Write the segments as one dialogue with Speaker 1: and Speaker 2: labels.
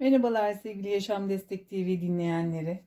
Speaker 1: Merhabalar sevgili Yaşam Destek TV dinleyenleri.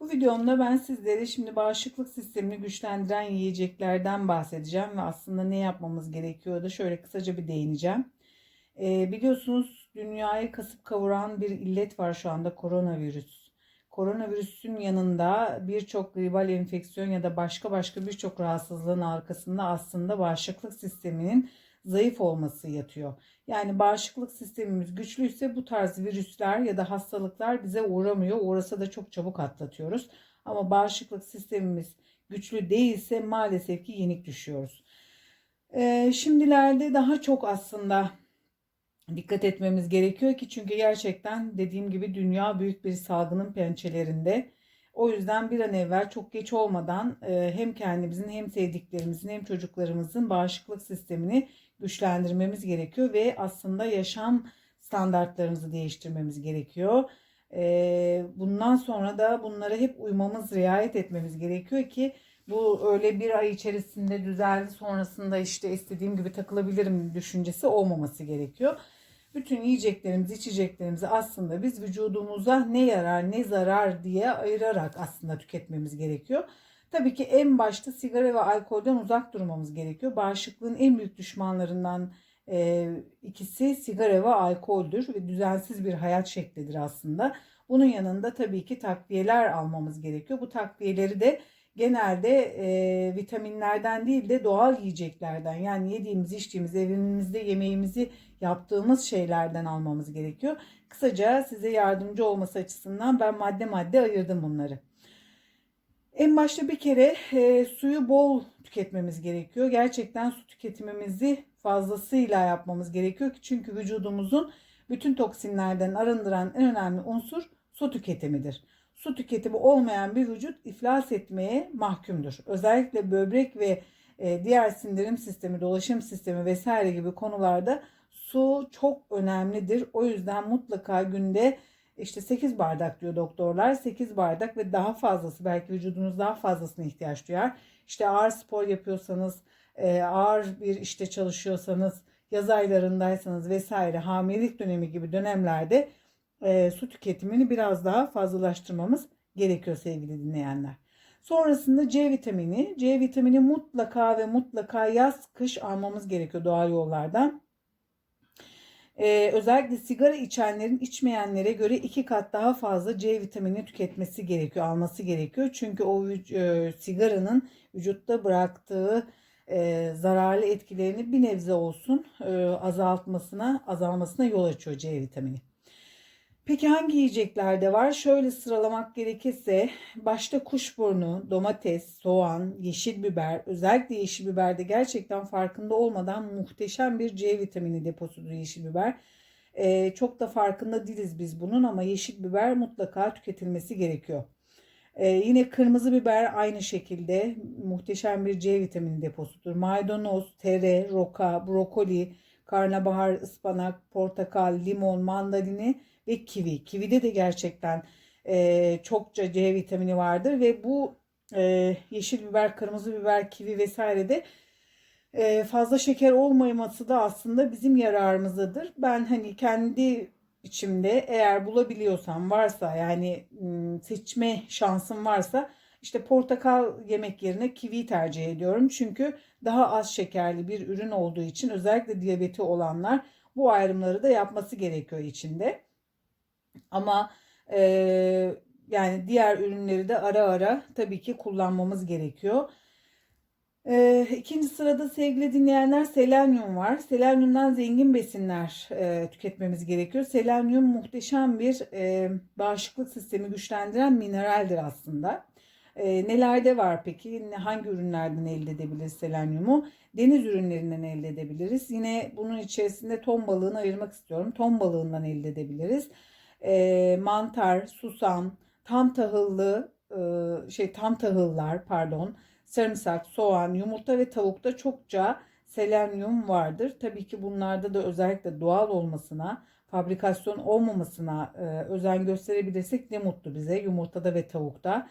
Speaker 1: Bu videomda ben sizlere şimdi bağışıklık sistemini güçlendiren yiyeceklerden bahsedeceğim ve aslında ne yapmamız gerekiyor da şöyle kısaca bir değineceğim. Ee, biliyorsunuz dünyayı kasıp kavuran bir illet var şu anda koronavirüs. Koronavirüsün yanında birçok gribal enfeksiyon ya da başka başka birçok rahatsızlığın arkasında aslında bağışıklık sisteminin zayıf olması yatıyor. Yani bağışıklık sistemimiz güçlüyse bu tarz virüsler ya da hastalıklar bize uğramıyor. Uğrasa da çok çabuk atlatıyoruz. Ama bağışıklık sistemimiz güçlü değilse maalesef ki yenik düşüyoruz. Ee, şimdilerde daha çok aslında dikkat etmemiz gerekiyor ki çünkü gerçekten dediğim gibi dünya büyük bir salgının pençelerinde. O yüzden bir an evvel çok geç olmadan e, hem kendimizin hem sevdiklerimizin hem çocuklarımızın bağışıklık sistemini güçlendirmemiz gerekiyor ve aslında yaşam standartlarımızı değiştirmemiz gerekiyor. E, bundan sonra da bunlara hep uymamız, riayet etmemiz gerekiyor ki bu öyle bir ay içerisinde düzeldi sonrasında işte istediğim gibi takılabilirim düşüncesi olmaması gerekiyor. Bütün yiyeceklerimizi, içeceklerimizi aslında biz vücudumuza ne yarar, ne zarar diye ayırarak aslında tüketmemiz gerekiyor. Tabii ki en başta sigara ve alkolden uzak durmamız gerekiyor. Bağışıklığın en büyük düşmanlarından e, ikisi sigara ve alkoldür ve düzensiz bir hayat şeklidir aslında. Bunun yanında tabii ki takviyeler almamız gerekiyor. Bu takviyeleri de genelde e, vitaminlerden değil de doğal yiyeceklerden yani yediğimiz içtiğimiz evimizde yemeğimizi yaptığımız şeylerden almamız gerekiyor. Kısaca size yardımcı olması açısından ben madde madde ayırdım bunları. En başta bir kere e, suyu bol tüketmemiz gerekiyor. Gerçekten su tüketimimizi fazlasıyla yapmamız gerekiyor ki çünkü vücudumuzun bütün toksinlerden arındıran en önemli unsur su tüketimidir. Su tüketimi olmayan bir vücut iflas etmeye mahkumdur. Özellikle böbrek ve e, diğer sindirim sistemi, dolaşım sistemi vesaire gibi konularda su çok önemlidir. O yüzden mutlaka günde işte 8 bardak diyor doktorlar. 8 bardak ve daha fazlası belki vücudunuz daha fazlasına ihtiyaç duyar. İşte ağır spor yapıyorsanız, e, ağır bir işte çalışıyorsanız, yaz aylarındaysanız vesaire hamilelik dönemi gibi dönemlerde e, su tüketimini biraz daha fazlalaştırmamız gerekiyor sevgili dinleyenler. Sonrasında C vitamini. C vitamini mutlaka ve mutlaka yaz kış almamız gerekiyor doğal yollardan. Ee, özellikle sigara içenlerin içmeyenlere göre iki kat daha fazla C vitamini tüketmesi gerekiyor, alması gerekiyor. Çünkü o e, sigaranın vücutta bıraktığı e, zararlı etkilerini bir nebze olsun e, azaltmasına, azalmasına yol açıyor C vitamini. Peki hangi yiyeceklerde var? Şöyle sıralamak gerekirse başta kuşburnu, domates, soğan, yeşil biber, özellikle yeşil biberde gerçekten farkında olmadan muhteşem bir C vitamini deposudur yeşil biber. Ee, çok da farkında değiliz biz bunun ama yeşil biber mutlaka tüketilmesi gerekiyor. Ee, yine kırmızı biber aynı şekilde muhteşem bir C vitamini deposudur. Maydanoz, tere, roka, brokoli, karnabahar, ıspanak, portakal, limon, mandalini ve kivi. Kivide de gerçekten e, çokça C vitamini vardır ve bu e, yeşil biber, kırmızı biber, kivi vesairede e, fazla şeker olmaması da aslında bizim yararımızadır. Ben hani kendi içimde eğer bulabiliyorsam varsa yani seçme şansım varsa işte portakal yemek yerine kivi tercih ediyorum. Çünkü daha az şekerli bir ürün olduğu için özellikle diyabeti olanlar bu ayrımları da yapması gerekiyor içinde. Ama e, yani diğer ürünleri de ara ara tabii ki kullanmamız gerekiyor. E, ikinci sırada sevgili dinleyenler selenyum var. Selenyumdan zengin besinler e, tüketmemiz gerekiyor. Selenyum muhteşem bir e, bağışıklık sistemi güçlendiren mineraldir aslında. E, nelerde var peki? Hangi ürünlerden elde edebiliriz selenyumu? Deniz ürünlerinden elde edebiliriz. Yine bunun içerisinde ton balığını ayırmak istiyorum. Ton balığından elde edebiliriz e, mantar, susam, tam tahıllı e, şey tam tahıllar pardon, sarımsak, soğan, yumurta ve tavukta çokça selenyum vardır. Tabii ki bunlarda da özellikle doğal olmasına, fabrikasyon olmamasına e, özen gösterebilirsek ne mutlu bize yumurtada ve tavukta.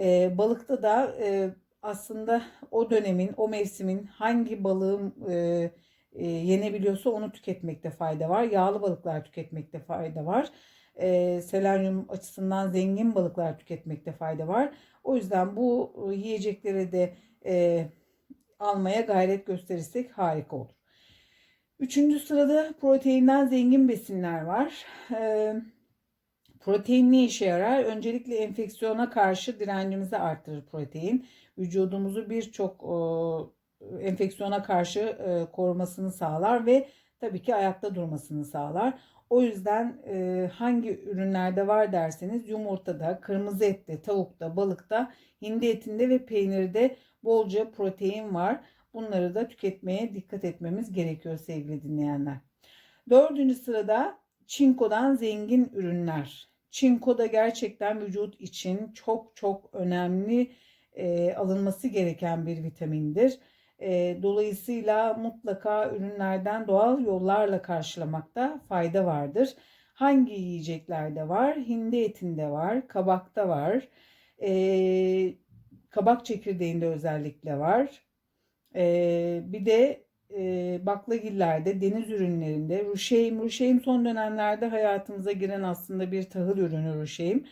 Speaker 1: E, balıkta da e, aslında o dönemin, o mevsimin hangi balığın e, e, yenebiliyorsa onu tüketmekte fayda var. Yağlı balıklar tüketmekte fayda var. E, selenyum açısından zengin balıklar tüketmekte fayda var. O yüzden bu e, yiyecekleri de e, almaya gayret gösterirsek harika olur. Üçüncü sırada proteinden zengin besinler var. E, protein ne işe yarar? Öncelikle enfeksiyona karşı direncimizi arttırır protein. Vücudumuzu birçok enfeksiyona karşı e, korumasını sağlar ve tabii ki ayakta durmasını sağlar. O yüzden e, hangi ürünlerde var derseniz yumurtada, kırmızı ette, tavukta, balıkta, hindi etinde ve peynirde bolca protein var. Bunları da tüketmeye dikkat etmemiz gerekiyor sevgili dinleyenler. Dördüncü sırada çinkodan zengin ürünler. Çinko da gerçekten vücut için çok çok önemli e, alınması gereken bir vitamindir. E, dolayısıyla mutlaka ürünlerden doğal yollarla karşılamakta fayda vardır. Hangi yiyeceklerde var? Hindi etinde var, kabakta var, e, kabak çekirdeğinde özellikle var. E, bir de e, baklagillerde, deniz ürünlerinde, ruşeym, ruşeym son dönemlerde hayatımıza giren aslında bir tahıl ürünü ruşeym.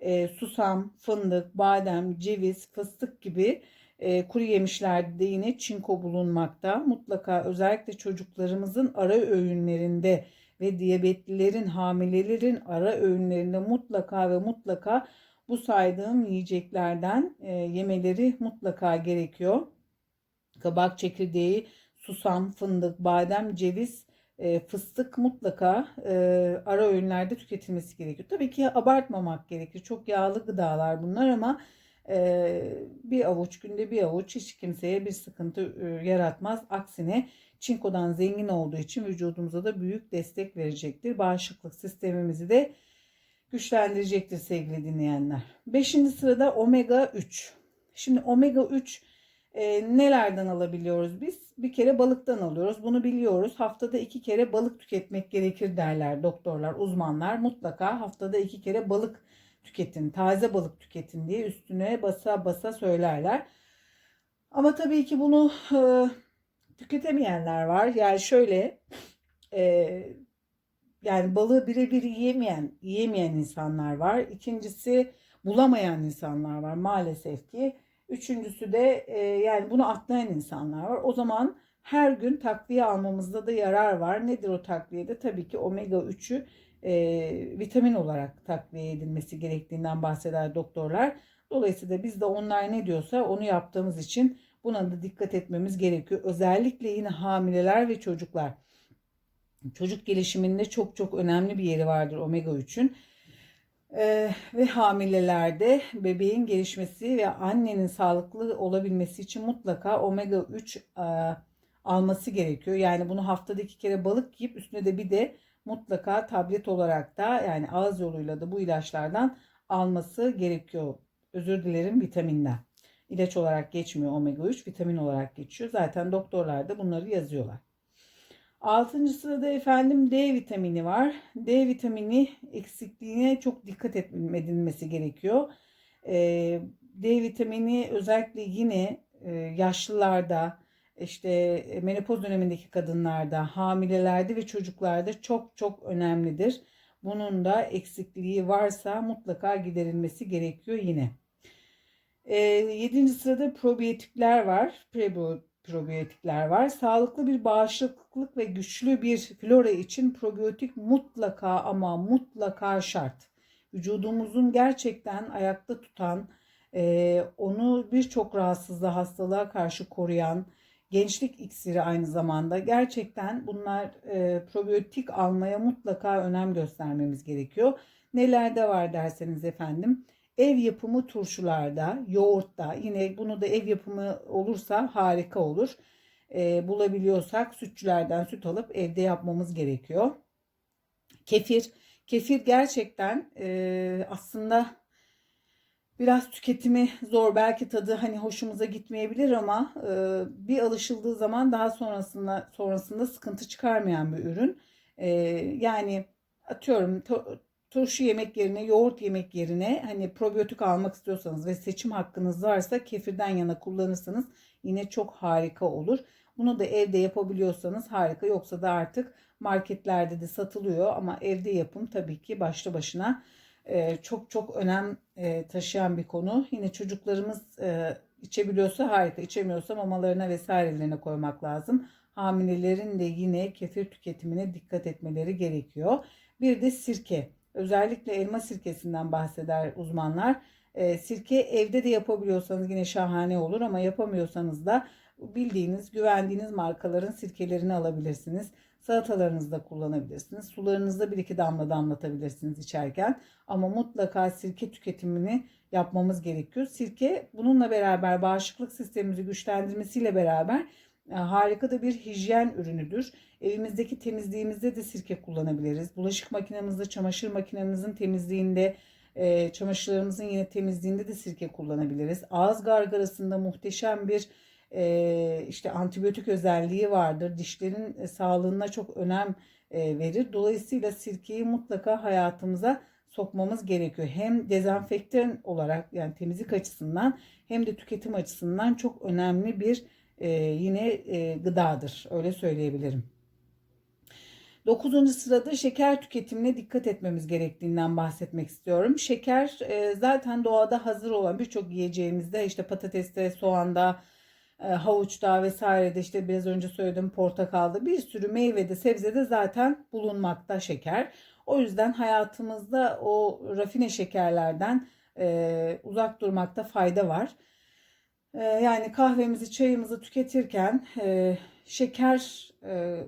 Speaker 1: E, susam, fındık, badem, ceviz, fıstık gibi e, kuru yemişlerde de yine çinko bulunmakta. Mutlaka özellikle çocuklarımızın ara öğünlerinde ve diyabetlilerin, hamilelerin ara öğünlerinde mutlaka ve mutlaka bu saydığım yiyeceklerden e, yemeleri mutlaka gerekiyor. Kabak çekirdeği, susam, fındık, badem, ceviz, e, fıstık mutlaka e, ara öğünlerde tüketilmesi gerekiyor. Tabii ki abartmamak gerekir. Çok yağlı gıdalar bunlar ama e, bir avuç günde bir avuç hiç kimseye bir sıkıntı e, yaratmaz. Aksine çinkodan zengin olduğu için vücudumuza da büyük destek verecektir. Bağışıklık sistemimizi de güçlendirecektir sevgili dinleyenler. Beşinci sırada omega 3. Şimdi omega 3 e, nelerden alabiliyoruz biz? Bir kere balıktan alıyoruz. Bunu biliyoruz. Haftada iki kere balık tüketmek gerekir derler doktorlar, uzmanlar. Mutlaka haftada iki kere balık tüketin, taze balık tüketin diye üstüne basa basa söylerler. Ama tabii ki bunu e, tüketemeyenler var. Yani şöyle e, yani balığı birebir yiyemeyen, yiyemeyen insanlar var. İkincisi bulamayan insanlar var maalesef ki. Üçüncüsü de e, yani bunu atlayan insanlar var. O zaman her gün takviye almamızda da yarar var. Nedir o takviyede? Tabii ki omega 3'ü e, vitamin olarak takviye edilmesi gerektiğinden bahseder doktorlar. Dolayısıyla biz de onlar ne diyorsa onu yaptığımız için buna da dikkat etmemiz gerekiyor. Özellikle yine hamileler ve çocuklar. Çocuk gelişiminde çok çok önemli bir yeri vardır omega 3'ün. Ee, ve hamilelerde bebeğin gelişmesi ve annenin sağlıklı olabilmesi için mutlaka omega 3 e, alması gerekiyor. Yani bunu haftada iki kere balık yiyip üstüne de bir de mutlaka tablet olarak da yani ağız yoluyla da bu ilaçlardan alması gerekiyor. Özür dilerim vitaminden. İlaç olarak geçmiyor omega 3 vitamin olarak geçiyor. Zaten doktorlar da bunları yazıyorlar. Altıncı sırada efendim D vitamini var. D vitamini eksikliğine çok dikkat edilmesi gerekiyor. Ee, D vitamini özellikle yine e, yaşlılarda, işte e, menopoz dönemindeki kadınlarda, hamilelerde ve çocuklarda çok çok önemlidir. Bunun da eksikliği varsa mutlaka giderilmesi gerekiyor yine. E, yedinci sırada probiyotikler var. Probiyotikler var. Sağlıklı bir bağışıklık ve güçlü bir flora için probiyotik mutlaka ama mutlaka şart. Vücudumuzun gerçekten ayakta tutan, e, onu birçok rahatsızlığa, hastalığa karşı koruyan, gençlik iksiri aynı zamanda. Gerçekten bunlar e, probiyotik almaya mutlaka önem göstermemiz gerekiyor. Nelerde var derseniz efendim ev yapımı turşularda, yoğurtta yine bunu da ev yapımı olursa harika olur. E, bulabiliyorsak sütçülerden süt alıp evde yapmamız gerekiyor. Kefir, kefir gerçekten e, aslında Biraz tüketimi zor belki tadı hani hoşumuza gitmeyebilir ama e, bir alışıldığı zaman daha sonrasında sonrasında sıkıntı çıkarmayan bir ürün. E, yani atıyorum to, turşu yemek yerine yoğurt yemek yerine hani probiyotik almak istiyorsanız ve seçim hakkınız varsa kefirden yana kullanırsanız yine çok harika olur. Bunu da evde yapabiliyorsanız harika. Yoksa da artık marketlerde de satılıyor ama evde yapım tabii ki başlı başına e, çok çok önem e, taşıyan bir konu. Yine çocuklarımız e, içebiliyorsa harika, içemiyorsa mamalarına vesairelerine koymak lazım. Hamilelerin de yine kefir tüketimine dikkat etmeleri gerekiyor. Bir de sirke. Özellikle elma sirkesinden bahseder uzmanlar. E, sirke evde de yapabiliyorsanız yine şahane olur ama yapamıyorsanız da bildiğiniz, güvendiğiniz markaların sirkelerini alabilirsiniz. Salatalarınızda kullanabilirsiniz. Sularınızda bir iki damla damlatabilirsiniz içerken. Ama mutlaka sirke tüketimini yapmamız gerekiyor. Sirke bununla beraber bağışıklık sistemimizi güçlendirmesiyle beraber harika da bir hijyen ürünüdür. Evimizdeki temizliğimizde de sirke kullanabiliriz. Bulaşık makinemizde, çamaşır makinemizin temizliğinde, e, çamaşırlarımızın yine temizliğinde de sirke kullanabiliriz. Ağız gargarasında muhteşem bir e, işte antibiyotik özelliği vardır. Dişlerin e, sağlığına çok önem e, verir. Dolayısıyla sirkeyi mutlaka hayatımıza sokmamız gerekiyor. Hem dezenfektan olarak yani temizlik açısından hem de tüketim açısından çok önemli bir e, yine e, gıdadır. Öyle söyleyebilirim. Dokuzuncu sırada şeker tüketimine dikkat etmemiz gerektiğinden bahsetmek istiyorum. Şeker e, zaten doğada hazır olan birçok yiyeceğimizde işte patateste, soğanda, e, havuçta vesairede işte biraz önce söyledim portakalda bir sürü meyvede sebzede zaten bulunmakta şeker. O yüzden hayatımızda o rafine şekerlerden e, uzak durmakta fayda var. E, yani kahvemizi çayımızı tüketirken e, şeker e,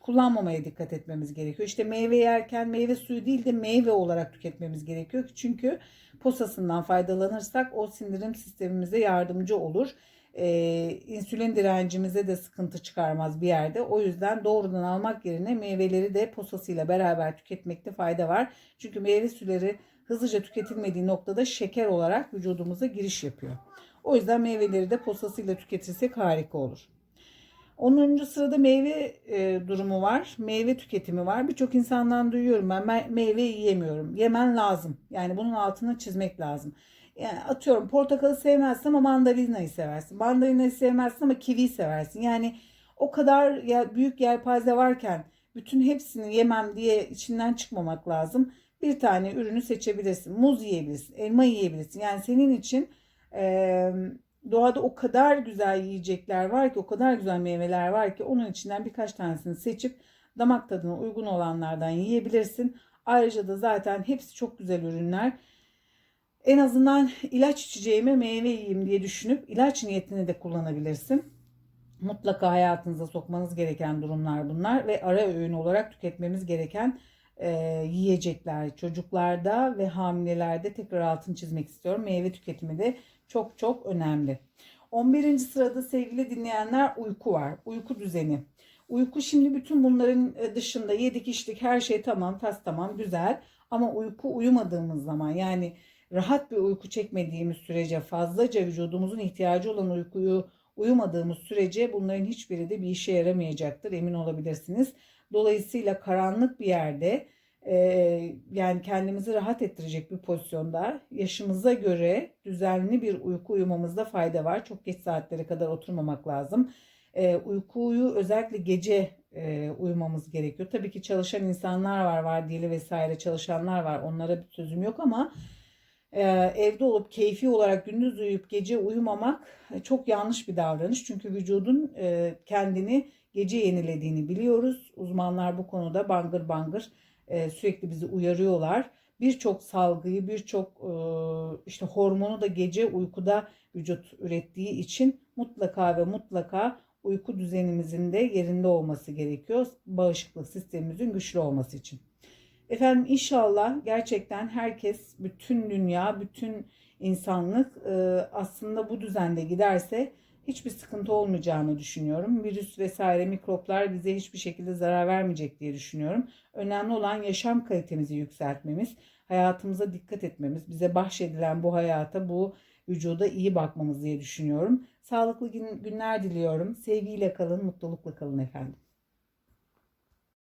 Speaker 1: kullanmamaya dikkat etmemiz gerekiyor. İşte meyve yerken meyve suyu değil de meyve olarak tüketmemiz gerekiyor. Çünkü posasından faydalanırsak o sindirim sistemimize yardımcı olur e, insülin direncimize de sıkıntı çıkarmaz bir yerde. O yüzden doğrudan almak yerine meyveleri de posasıyla beraber tüketmekte fayda var. Çünkü meyve suları hızlıca tüketilmediği noktada şeker olarak vücudumuza giriş yapıyor. O yüzden meyveleri de posasıyla tüketirsek harika olur. 10. sırada meyve e, durumu var. Meyve tüketimi var. Birçok insandan duyuyorum ben meyve yiyemiyorum. Yemen lazım. Yani bunun altını çizmek lazım. Yani atıyorum portakalı sevmezsin ama mandalinayı seversin. Mandalinayı sevmezsin ama kiviyi seversin. Yani o kadar ya büyük yelpaze varken bütün hepsini yemem diye içinden çıkmamak lazım. Bir tane ürünü seçebilirsin. Muz yiyebilirsin, elma yiyebilirsin. Yani senin için e, doğada o kadar güzel yiyecekler var ki, o kadar güzel meyveler var ki onun içinden birkaç tanesini seçip damak tadına uygun olanlardan yiyebilirsin. Ayrıca da zaten hepsi çok güzel ürünler en azından ilaç içeceğime meyve yiyeyim diye düşünüp ilaç niyetine de kullanabilirsin. Mutlaka hayatınıza sokmanız gereken durumlar bunlar ve ara öğün olarak tüketmemiz gereken e, yiyecekler çocuklarda ve hamilelerde tekrar altını çizmek istiyorum. Meyve tüketimi de çok çok önemli. 11. sırada sevgili dinleyenler uyku var. Uyku düzeni. Uyku şimdi bütün bunların e, dışında yedik içtik her şey tamam tas tamam güzel ama uyku uyumadığımız zaman yani rahat bir uyku çekmediğimiz sürece fazlaca vücudumuzun ihtiyacı olan uykuyu uyumadığımız sürece bunların hiçbiri de bir işe yaramayacaktır emin olabilirsiniz. Dolayısıyla karanlık bir yerde e, yani kendimizi rahat ettirecek bir pozisyonda yaşımıza göre düzenli bir uyku uyumamızda fayda var. Çok geç saatlere kadar oturmamak lazım. E, uykuyu özellikle gece e, uyumamız gerekiyor. Tabii ki çalışan insanlar var, var dili vesaire çalışanlar var. Onlara bir sözüm yok ama e, evde olup keyfi olarak gündüz uyuyup gece uyumamak çok yanlış bir davranış. Çünkü vücudun e, kendini gece yenilediğini biliyoruz. Uzmanlar bu konuda bangır bangır e, sürekli bizi uyarıyorlar. Birçok salgıyı, birçok e, işte hormonu da gece uykuda vücut ürettiği için mutlaka ve mutlaka uyku düzenimizin de yerinde olması gerekiyor. Bağışıklık sistemimizin güçlü olması için. Efendim inşallah gerçekten herkes, bütün dünya, bütün insanlık e, aslında bu düzende giderse hiçbir sıkıntı olmayacağını düşünüyorum. Virüs vesaire mikroplar bize hiçbir şekilde zarar vermeyecek diye düşünüyorum. Önemli olan yaşam kalitemizi yükseltmemiz, hayatımıza dikkat etmemiz, bize bahşedilen bu hayata, bu vücuda iyi bakmamız diye düşünüyorum. Sağlıklı günler diliyorum. Sevgiyle kalın, mutlulukla kalın efendim.